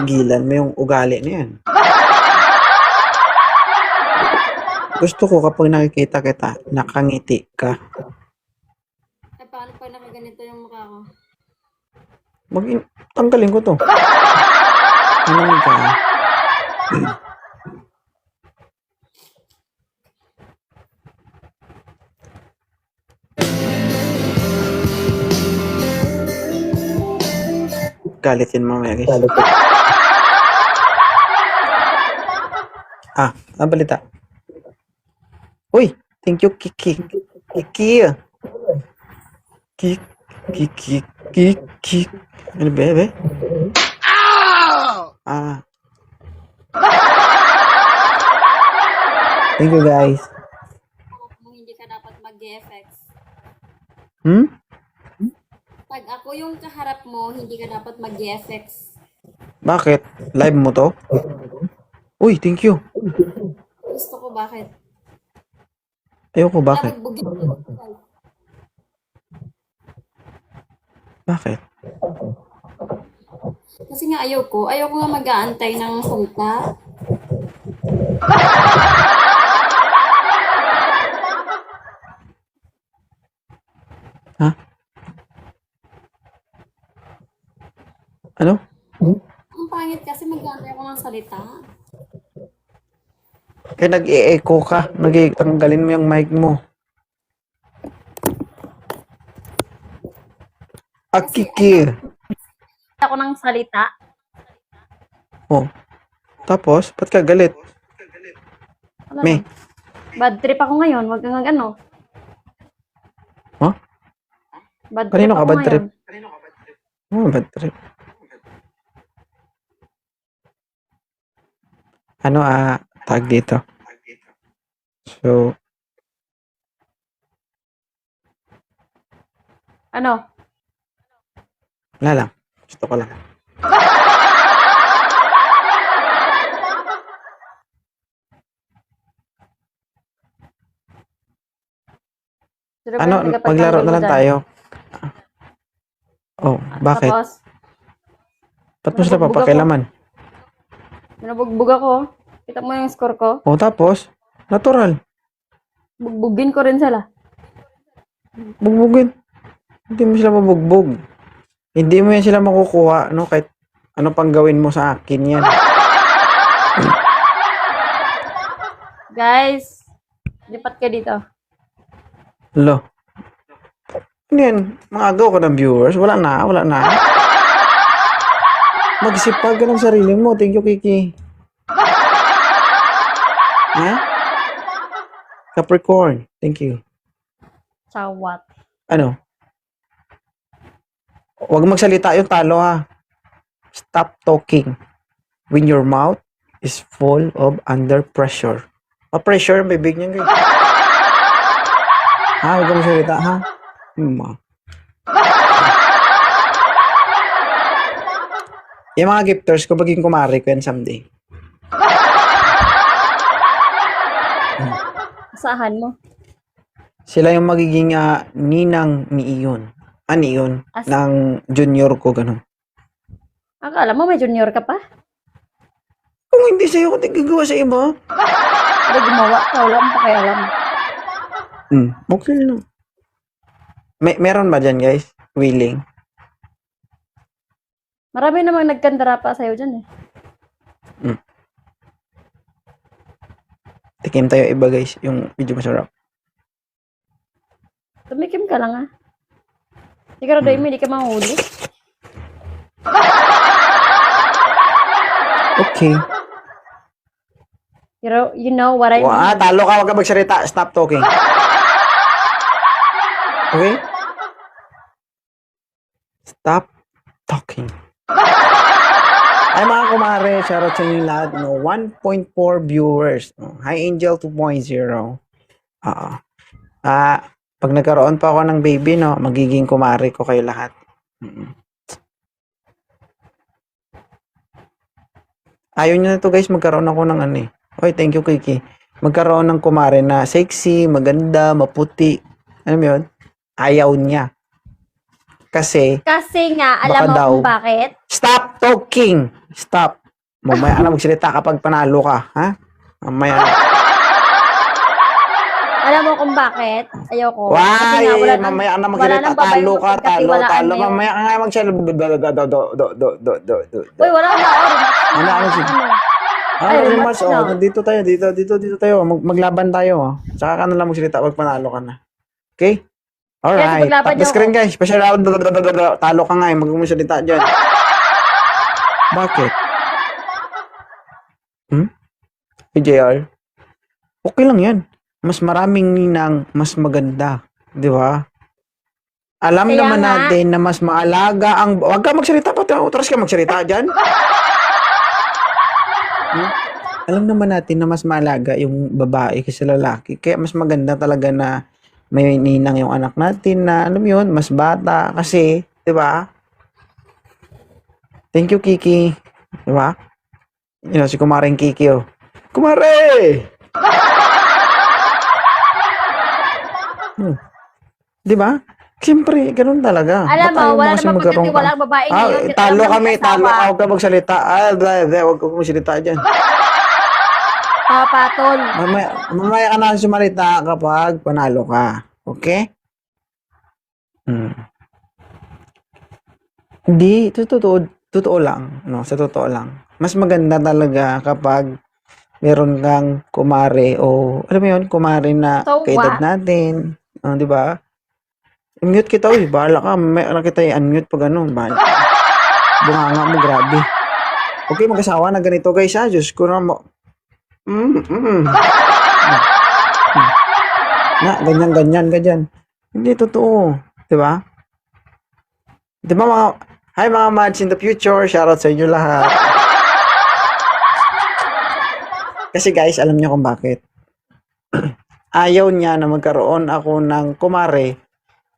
tigilan mo yung ugali na yan. Gusto ko kapag nakikita kita, nakangiti ka. Ay, paano pag nakaganito yung mukha ko? Mag tanggalin ko to. Ano ka? Galitin mamaya guys. Ah, ang balita. Uy, thank you Kiki. Kiki. Kiki. Kiki. Kiki. Ano ba, be? Ah. Thank you guys. Kung hindi ka dapat mag-FX. Hmm? Pag ako yung kaharap mo, hindi ka dapat mag-FX. Bakit? Live mo to? Uy, thank you. Gusto ko bakit? Ayoko, bakit? Dapat bugin Bakit? Kasi nga ayoko. Ayoko nga mag-aantay ng salita. Ha? Ano? Ang pangit kasi mag-aantay ako ng salita. Kaya nag-e-echo ka. Nag-tanggalin mo yung mic mo. Akiki. Ako ng salita. Oh. Tapos, ba't ka galit? Wala Me. Bad trip ako ngayon. Wag kang ano. Huh? Bad trip Kanino ka ako bad ngayon. trip? Oh, bad trip. Ano ah, tag dito? So, Ano? wala lang. Gusto ko lang. Ba Ano, tagapagtanggol maglaro na lang dyan? tayo. Oh, bakit? Tapos, Ba't mo sila nabugbog ako. papakilaman? nabugbog ako. Kita mo yung score ko. Oh, tapos, natural. Bugbugin ko rin sila. Bugbugin. Hindi mo sila mabugbog. Hindi mo yan sila makukuha, no? Kahit ano pang gawin mo sa akin yan. Guys, lipat ka dito. Lo. Ano yan? Mga agaw ka ng viewers? Wala na, wala na. Magsipag ka ng sarili mo. Thank you, Kiki. Ha? Capricorn. Thank you. Sawat. Ano? Huwag magsalita yung talo ha. Stop talking when your mouth is full of under pressure. Ah, pressure ang bibig niyan guys. ha? Huwag magsalita ha? Hmm. ah. Yung mga gifters ko, maging kumari ko yan someday. Asahan mo. Sila yung magiging ah, ninang ni Iyon. Ah, ni Iyon. As- ng junior ko, ganun. Akala mo may junior ka pa? Kung hindi sa'yo, kung gagawa sa iba. Hindi gumawa ka. Wala akong pakialam. Hmm, okay lang. May, meron ba dyan, guys? Willing? Marami namang nagkandara pa sa'yo dyan eh. Tikim tayo iba, guys. Yung medyo masarap. Tumikim ka lang ah. Siguro hmm. hindi ka mahuli. Okay. You know, you know what I mean? Wow, ah, talo ka. Huwag ka magsalita. Stop talking. Okay? Stop talking. Ay mga kumare, shoutout sa inyo lahat. No, 1.4 viewers. No, Hi Angel 2.0. Oo. Ah, pag nagkaroon pa ako ng baby, no, magiging kumare ko kayo lahat. Mm. Ayaw nyo na to guys, magkaroon ako ng ano eh. Oy, thank you Kiki. Magkaroon ng kumare na sexy, maganda, maputi. Ano yun? Ayaw niya. Kasi, Kasi nga, Baka alam mo daw. kung bakit? stop talking! Stop! Mamaya ka na magsalita kapag panalo ka, ha? Mamaya na. Alam mo kung bakit? Ayoko. Why? nang, Mamaya ka na magsalita. nang babae Talo ka, talo, mapagkatiwalaan talo. ngayon. Mamaya ka nga magsalita. Do, do, do, do, do, do, do, do, do, do, do. Uy, wala na. Rematch Ano, na. ano, sige. Ano? Ah, Ay, rematch na. Oh, dito tayo, dito, dito, dito tayo. Mag maglaban tayo. Oh. Saka ka na lang magsalita pag panalo ka na. Okay? Alright. maglaban Tap the screen, guys. Special round. Talo ka nga eh. Mag magsalita dyan. Bakit? Hmm? Hey, JR? Okay lang yan. Mas maraming ninang, mas maganda. Di ba? Alam Kaya naman nga. natin na mas maalaga ang... Huwag ka magsalita pa. Utras ka magsalita dyan. Hmm? Alam naman natin na mas maalaga yung babae kaysa lalaki. Kaya mas maganda talaga na may ninang yung anak natin na, alam yun, mas bata. Kasi, di ba? Thank you, Kiki. Di ba? Yun, si Kumaring Kiki, oh. Kumare! Hmm. Di ba? Siyempre, ganun talaga. Alam mo, wala namang pagkatiwala ang babae Ah, ngayon. Kasi talo kami, talo ka, huwag ka magsalita. Ah, huwag ka magsalita dyan. Papatol. Mamaya, mamaya ka na sumalita kapag panalo ka. Okay? Hmm. Hindi, ito totoo, totoo lang. No, sa totoo lang. Mas maganda talaga kapag meron kang kumare o, alam mo yun, kumare na So kaedad what? natin. Ah, di ba? I-mute kita, uy. Bahala ka. May ano kita i-unmute pag ano. Bahala ka. Bunganga mo, grabe. Okay, mag-asawa na ganito, guys, ha? Diyos ko na mo. Mm, mm. Na, ganyan, ganyan, ganyan. Hindi totoo. Di ba? Di ba mga, hi mga mads in the future, shoutout sa inyo lahat. Kasi guys, alam niyo kung bakit. Ayaw niya na magkaroon ako ng kumare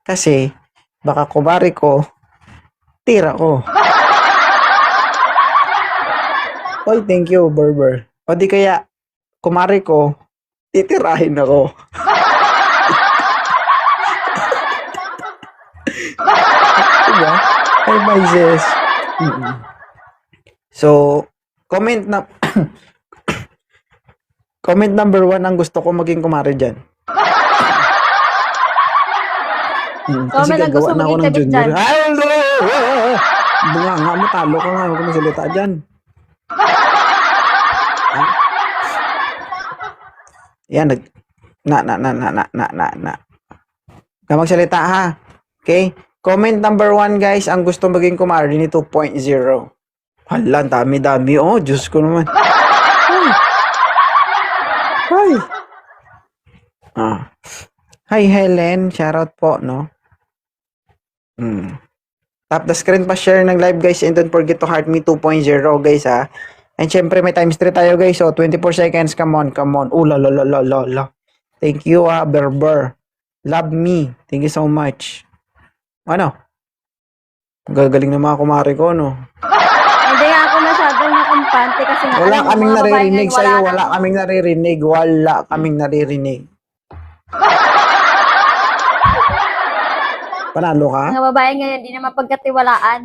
kasi baka kumare ko, tira ko. Oy, thank you, Berber. O di kaya, kumare ko, titirahin ako. diba? Ay, biases. Mm-mm. So, comment na... comment number one ang gusto ko maging kumare dyan. Mm, kasi Comment ang gagawa gusto na ako maging ng junior. Ay, no! Bunga nga mo, talo ka nga. Huwag ka masalita dyan. Yan, nag... Na, na, na, na, na, na, na, na. Ka magsalita, ha? Okay? Comment number one, guys, ang gusto maging kumare ni 2.0. Hala, dami-dami. Oh, Diyos ko naman. Ay. Ay. Ah. Hi, Helen. Shoutout po, no? Hmm. Tap the screen pa share ng live, guys. And don't forget to heart me 2.0, guys, ha? And syempre, may times 3 tayo, guys. So, 24 seconds. Come on, come on. Oh, la, la, la, la, la, la. Thank you, ah, Berber. Love me. Thank you so much. Ano? Gagaling ng mga kumari ko, no? Hindi nga ako masyadong nakampante kasi nga, Wala alam mo, kaming mga babae naririnig ngayon, sa'yo. wala nang- kaming naririnig. Wala kaming naririnig. Panalo ka? Mga babae ngayon, hindi na mapagkatiwalaan.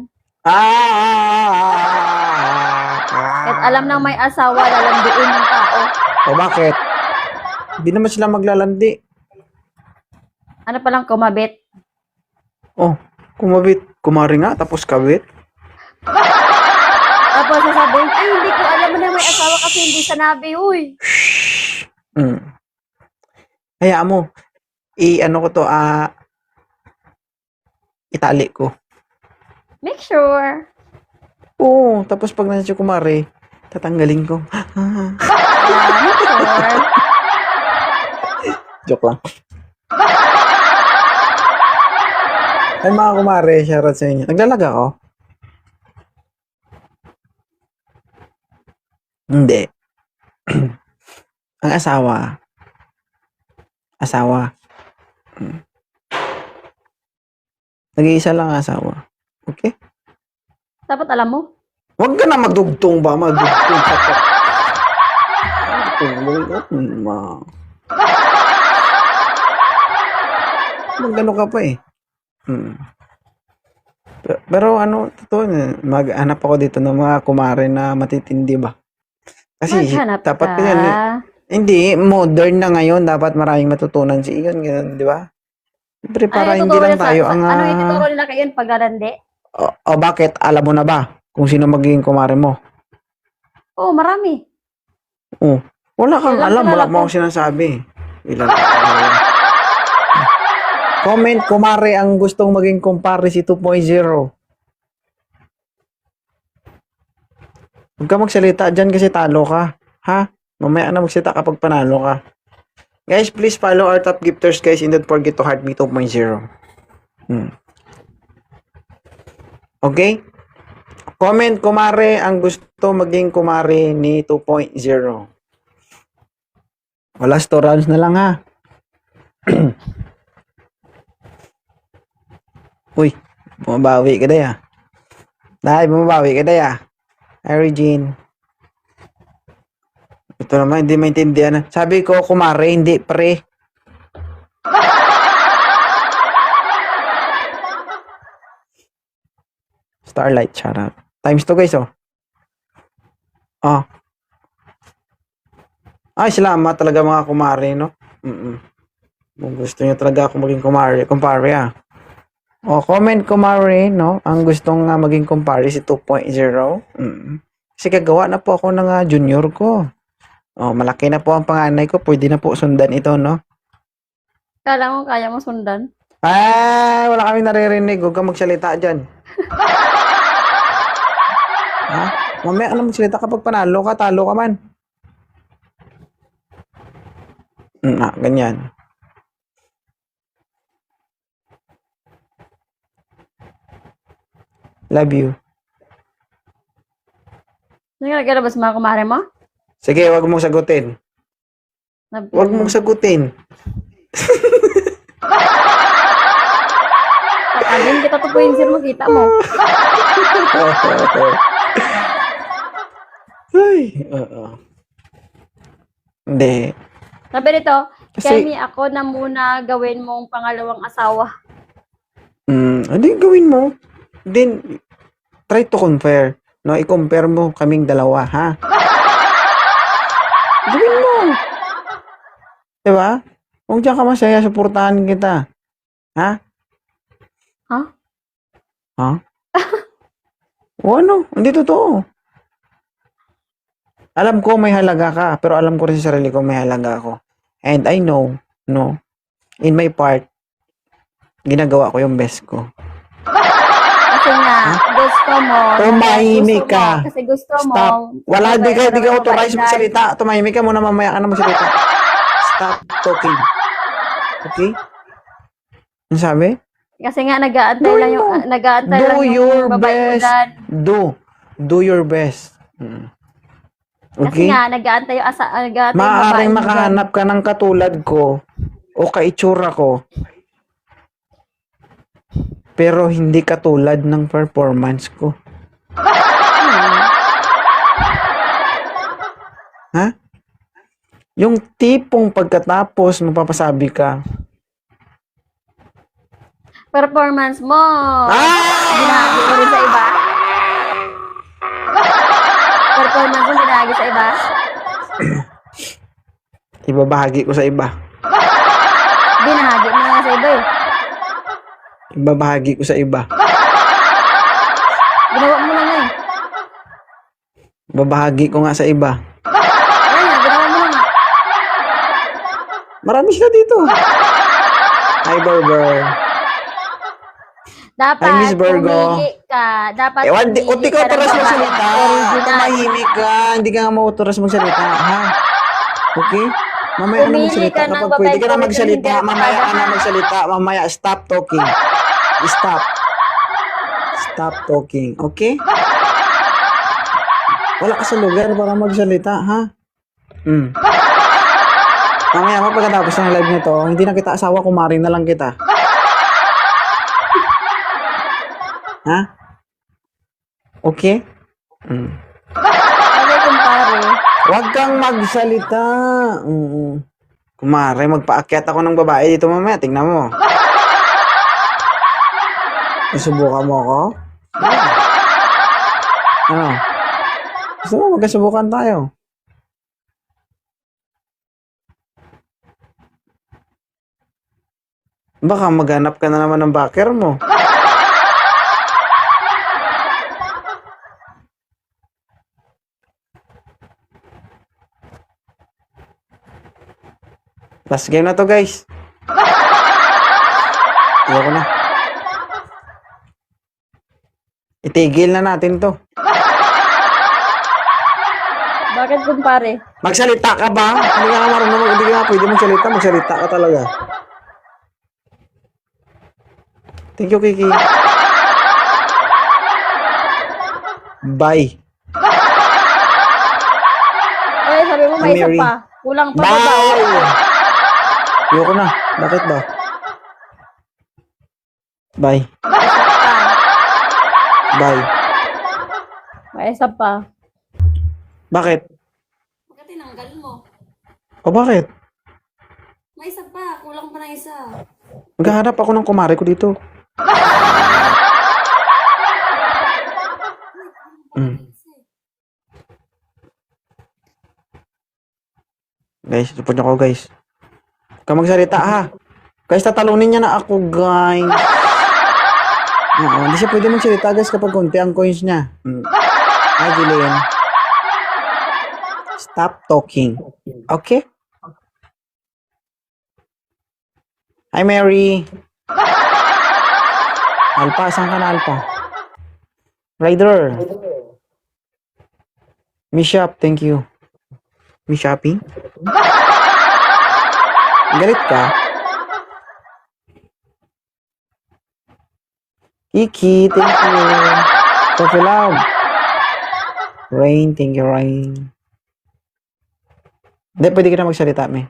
Ah, ah, ah, ah, ah. Kahit alam nang may asawa, lalandiin ng tao. O bakit? Hindi naman sila maglalandi. Ano palang kumabit? Oh, kumabit. Kumari nga, tapos kabit. Tapos sasabihin, ay hindi ko alam na may asawa kasi hindi sanabi, uy. Mm. Hayaan mo. I-ano ko to, ah, itali ko. Make sure. Oo, tapos pag nasa kumari, tatanggalin ko. Make sure. Joke lang. Ay mga kumare, shoutout sa inyo. Naglalaga ako? Hindi. Ang asawa. Asawa. Mm. Nag-iisa lang ang asawa. Okay? Dapat alam mo. Huwag ka na magdugtong ba? Magdugtong sa ka. Magdugtong ma. Magano ka pa eh. Hmm. Pero ano, totoo, na, maghanap ako dito ng mga kumare na matitindi ba? Kasi Maghanap dapat ka. yan, eh. hindi, modern na ngayon, dapat maraming matutunan si Ian, ganun, di ba? Siyempre, para hindi lang tayo sa- ang... Ano ah, ituturo nila kayo paglalandi? O, o bakit? Alam mo na ba kung sino magiging kumare mo? Oo, marami. Oh, wala kang Ilang alam, wala kilala mo ko? akong sinasabi. Ilan Comment, kumare ang gustong maging kumpare si 2.0. Huwag ka magsalita dyan kasi talo ka. Ha? Mamaya na magsalita kapag panalo ka. Guys, please follow our top gifters guys and don't forget to heart me 2.0. Hmm. Okay? Comment, kumare ang gusto maging kumare ni 2.0. Wala store rounds na lang ha. Uy, bumabawi ka daya. Dahil bumabawi ka daya. Hi, Regine. Ito naman, hindi maintindihan. Sabi ko, kumare, hindi pre. Starlight, shout out. Times to guys, oh. Oh. Ay, salamat talaga mga kumare, no? Mm Kung gusto niyo talaga ako maging kumare, kumpare, ah. O, comment kumare, no? Ang gustong nga maging kumpare si 2.0. Mm Kasi kagawa na po ako ng ah, junior ko. Oh, malaki na po ang panganay ko. Pwede na po sundan ito, no? Kala mo kaya mo sundan. Ay, wala kami naririnig. Huwag kang magsalita dyan. Ha? Mamaya ka na magsalita kapag panalo ka, talo ka man. Mm, ah, ganyan. Love you. Ka naglalabas mga kumare mo? Sige, wag mong sagutin. Nab- Wag mong sagutin. Pag-agin kita to po yung sir mo. Ay, oo. Hindi. Sabi nito, Kasi- Kemi, ako na muna gawin mong pangalawang asawa. Mm, hindi gawin mo. Then, try to compare. No, i-compare mo kaming dalawa, ha? gawin mo. Diba? Kung diyan ka masaya, suportahan kita. Ha? Ha? Ha? o ano? Hindi totoo. Alam ko may halaga ka, pero alam ko rin sa sarili ko may halaga ako. And I know, no, in my part, ginagawa ko yung best ko. Kasi nga, gusto mo. Tumahimik ka. mo, Kasi gusto mo. Stop. Wala, di ka, di ka mabait magsalita. Tumahimik ka muna, mamaya ka na magsalita. Stop talking. Okay? Ano sabi? Kasi nga, nag-aantay lang yung, ah, nag-aantay lang yung babae dyan. Do. Do your best. Mm. Kasi Okay? nga, nag-aantay yung asa, nag-aantay Maaaring makahanap ka ng katulad ko o kaitsura ko. Pero hindi katulad ng performance ko. Ha? Yung tipong pagkatapos mapapasabi ka, Performance mo. Ah! Ginahagi mo rin sa iba. Performance mo ginahagi sa iba. ibabahagi ko sa iba. Ginahagi mo nga sa iba eh. Ibabahagi ko sa iba. Ginawa mo na nga eh. Ibabahagi ko nga sa iba. Ayan nga, ginawa mo na nga. Marami sila dito. Hi, Berber. Dapat, Ay, Miss Virgo. ka. Dapat, Eh, pumili uti ka otoras magsalita. Original. Tumahimik ka. Hindi ka nga mautoras magsalita. Ha? Okay? Mamaya ka na magsalita. ka Kapag pwede ka na magsalita, hindi ka mamaya ka na magsalita. Mamaya, stop talking. Stop. Stop talking. Okay? Wala ka sa lugar para magsalita, ha? Hmm. Mamaya mo pagkatapos ng live nito, hindi na kita asawa, kumari na lang kita. Ha? Okay? Hmm. Sabi, kumpare. Huwag kang magsalita. Mm. Kumare, magpaakyat ako ng babae dito mamaya. Tingnan mo. Susubukan mo ako? Ano? Gusto mo magkasubukan tayo? Baka maghanap ka na naman ng backer mo. Last game na to guys. Ayoko na. Itigil na natin to. Bakit kumpare? Magsalita ka ba? Hindi ka nga marunong, hindi ka nga pwede magsalita. Magsalita ka talaga. Thank you, Kiki. Bye. Eh, sabi mo may isa Mary. pa. Kulang pa ba? Bye! Ayoko na. Bakit ba? Bye. Bye. May isa pa. Bakit? Baka tinanggal mo. O bakit? May isa pa. Kulang pa ng isa. Maghahanap ako ng kumare ko dito. Mm. Guys, support niyo ako guys. Ka magsalita ha. Guys, tatalunin niya na ako guys. Oo, hindi siya pwede magsalita guys kapag konti ang coins niya. Mm. Hi, Jillian. Stop talking. Okay? Hi, Mary. Alpa, saan ka na, Alpa? Rider. Miss Shop, thank you. Miss Shopping? Galit ka? Kiki, thank you. Coffee Love. Rain, thank you, Rain. Hindi, pwede ka na magsalita, me.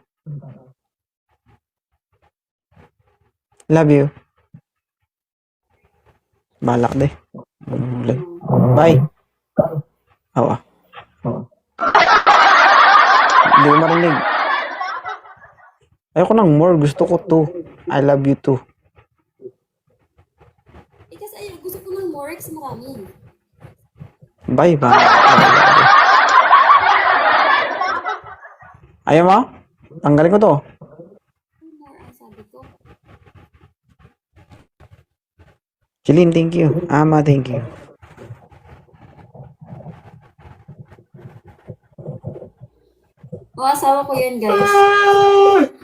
Love you. Balak de. Bye. Awa. Hindi ko marinig. Ayoko ng more. Gusto ko to. I love you too. Eh, kasi ay, gusto ko ng Morex marami. Bye, bye. Ayaw mo? Tanggalin ko to. More ang sabi ko. Jeline, thank you. Ama, thank you. O, asawa ko yun, guys.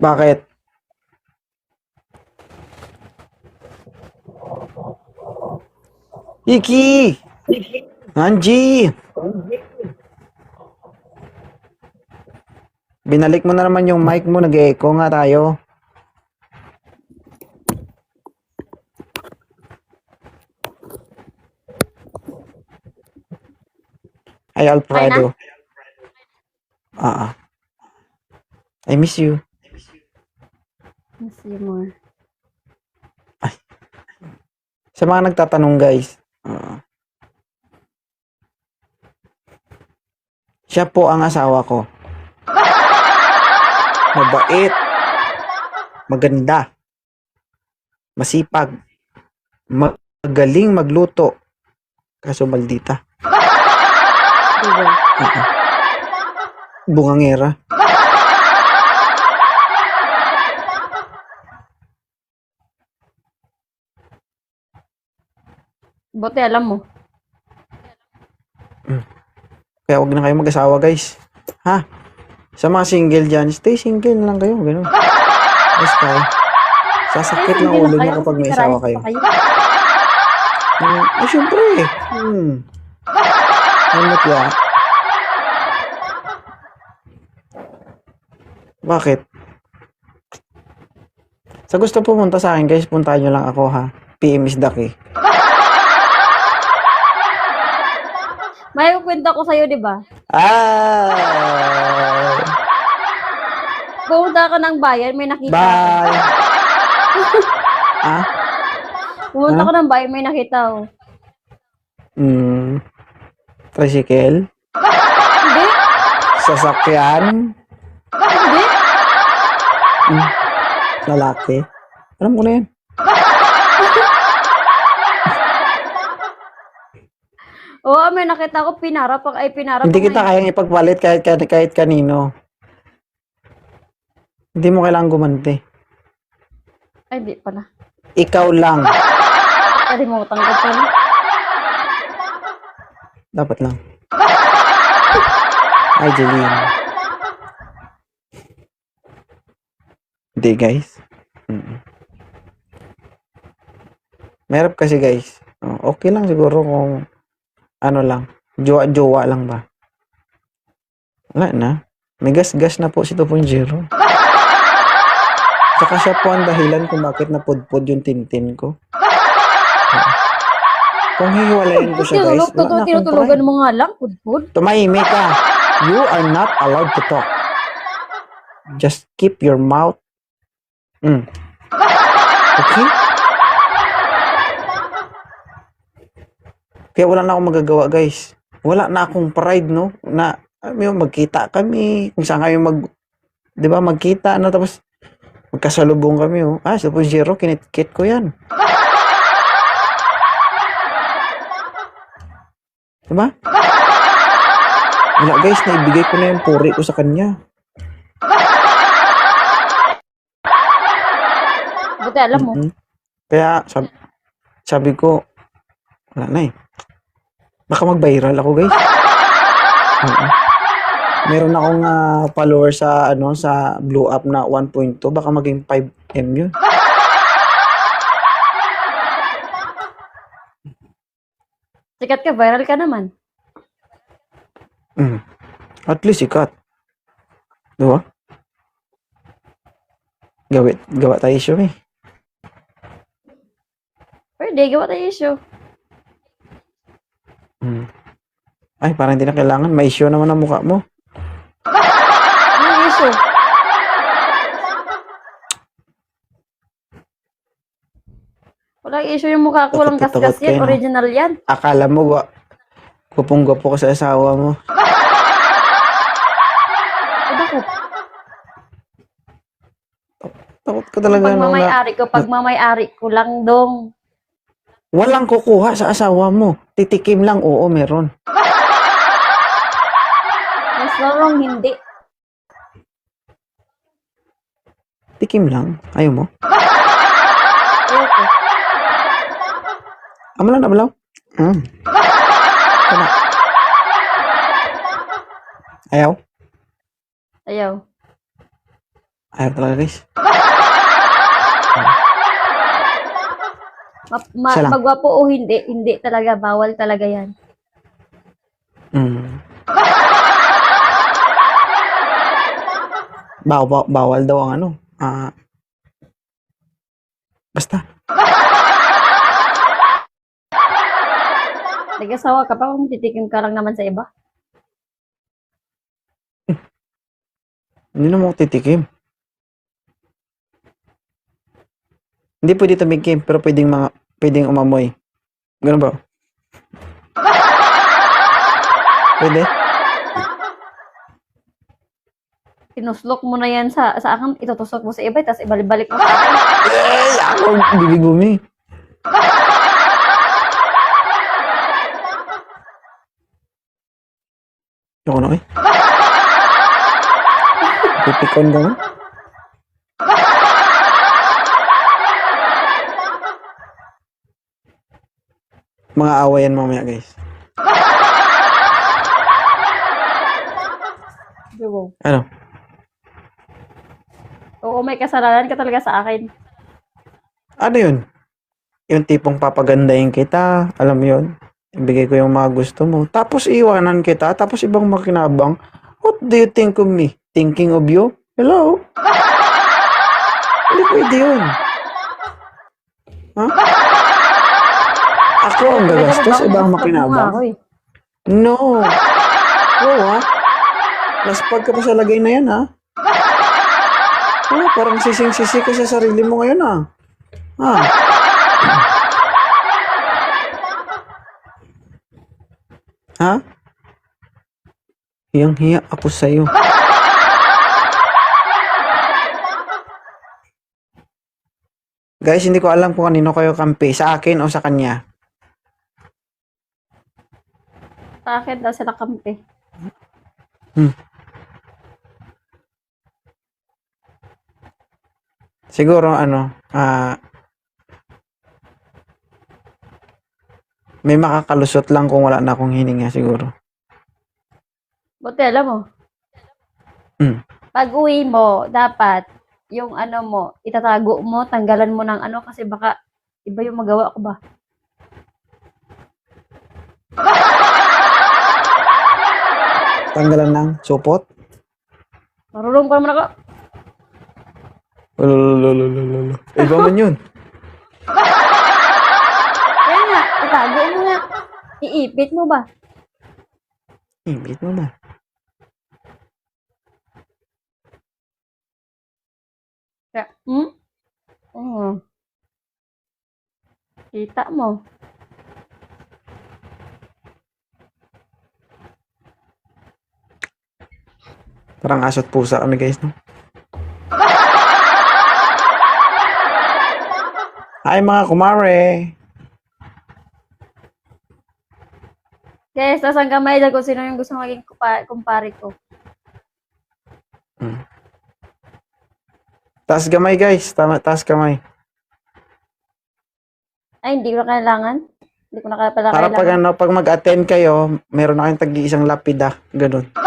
Bakit? Iki! Angie! Binalik mo na naman yung mic mo, nag-echo nga tayo. Ay, Alfredo. Ah, ah. I miss you. Let's see more. Sa mga nagtatanong guys, ah, siya po ang asawa ko. Mabait, maganda, masipag, magaling magluto, kaso maldita. Diba? Ah. Bungangera. Buti alam mo. Kaya huwag na kayo mag-asawa guys. Ha? Sa mga single dyan, stay single na lang kayo. Ganun. Yes, kayo. Sasakit ng ulo niyo kapag may asawa kayo. Hmm, eh, syempre. Hmm. Ano kaya? Bakit? Sa gusto pumunta sa akin, guys, puntahan nyo lang ako, ha? PM is Ducky. May kwento ko sa'yo, di ba? Ah! Pumunta ka ng bayan, may nakita. Bye! ah? Pumunta Ha? ka ng bayan, may nakita. Oh. Hmm. Tricycle? Hindi? Sasakyan? Hindi? Hmm. Lalaki? Alam ko na yan. Oo, may nakita ko, pinarap ay pinarap Hindi kita ngayon. kayang ipagpalit kahit, kahit, kahit kanino. Hindi mo kailangang gumanti. Ay, di pala. Ikaw lang. Kalimutan ko pala. Dapat lang. Ay, Jeline. Hindi, guys. Mm. Merap kasi, guys. Oh, Okay lang siguro kung ano lang. Jowa-jowa lang ba? Wala na. May gas-gas na po si 2.0. Saka siya po ang dahilan kung bakit napudpod yung tintin ko. Kung hihiwalayin ko siya, guys, wala na akong tinutulugan pride. mo nga lang, pudpud. Tumahimik ka. You are not allowed to talk. Just keep your mouth. Mm. Okay? Kaya wala na akong magagawa, guys. Wala na akong pride, no? Na, alam mo yun, magkita kami. Kung saan kami mag, di ba, magkita, no? Tapos, magkasalubong kami, oh. Ah, 2.0, kinitkit ko yan. Diba? Wala guys, naibigay ko na yung puri ko sa kanya. Buti alam mo. Mhm. Kaya sabi, sabi ko, wala na eh. Baka mag-viral ako guys. Oo. Meron akong ah, follower sa ano sa Blue Up na 1.2 baka maging 5M yun. Sikat ka, viral ka naman. Mm. At least sikat. Diba? Gawit, gawa tayo show eh. Pwede, gawa tayo issue. Mm. Ay, parang hindi na kailangan. May issue naman ang mukha mo. Ano issue? Walang issue yung mukha ko, walang Takot- kaskas takot yan, kayo, no? original yan. Akala mo, gwa, gupong-gwapo ka sa asawa mo. Ay, naku, Takot ka talaga no, na mamay-ari ko, pag mamay-ari ko lang dong. walang kukuha sa asawa mo. Titikim lang, oo, meron. Mas larong hindi. Tikim lang. Ayaw mo? Ayoko. Amo lang, nabalaw. Mm. Kana. Ayaw? Ayaw. Ayaw talaga, guys. Ma, ma, Siya lang. magwapo o hindi, hindi talaga, bawal talaga yan. Mm. Baw, baw, bawal daw ang ano. Ah. basta. Nag-asawa ka pa kung titikim ka lang naman sa iba. Hindi na mo ako titikim. Hindi pwede tumikim, pero pwedeng mga, pwedeng umamoy. Ganun ba? Pwede? Tinuslok mo na yan sa, sa akin, itutusok mo sa iba, tapos ibalik-balik mo sa akin. Eh, ako, bibig bumi. Ako na eh. Pipikon ka mo? Mga awayan mamaya guys. Ano? Oo, may kasalanan ka talaga sa akin. Ano yun? Yung tipong papagandahin kita, alam mo yun? Ibigay ko yung mga gusto mo. Tapos iwanan kita, tapos ibang makinabang. What do you think of me? Thinking of you? Hello? Hindi pwede yun. Ha? Ako ang gagastos, ibang makinabang. eh. No. Oo ha? Naspag ka pa sa lagay na yan ha? Oh, parang sising-sisi ka sa sarili mo ngayon ha? Ha? Ha? Hiyang-hiya ako sa'yo. Guys, hindi ko alam kung kanino kayo kampi. Sa akin o sa kanya. Sa akin daw sila kampi. Siguro, ano, ah, may makakalusot lang kung wala na akong hininga siguro. Buti alam mo. Hmm. Pag uwi mo, dapat yung ano mo, itatago mo, tanggalan mo ng ano kasi baka iba yung magawa ko ba. Tanggalan ng supot. Marunong pa naman ako. Lulululululu. Iba man yun. Kaya nga, itago mo nga. Iipit mo ba? Ibit mo ba? Kaya, hmm? Oo. Kita mo. Parang aso't pusa kami guys, no? Hi mga kumare! Guys, tas ang kamay dyan kung sino yung gusto maging kupa- kumpare ko. Taas gamay guys, tama, taas kamay. Ay, hindi ko na kailangan. Hindi ko na kaya pala Para pag kailangan. ano, pag mag-attend kayo, meron na kayong tag-iisang lapida. Ganun.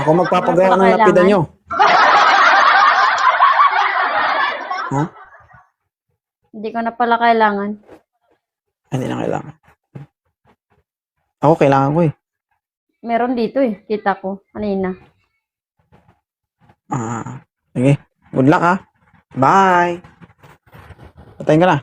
Ako magpapagawa ng lapida nyo. Ha? Hindi ko na pala kailangan. Ay, Hindi na kailangan. Ako, kailangan ko eh. Meron dito eh. Kita ko. Kanina. Ah, sige. Good luck ha. Bye! Patayin ka na.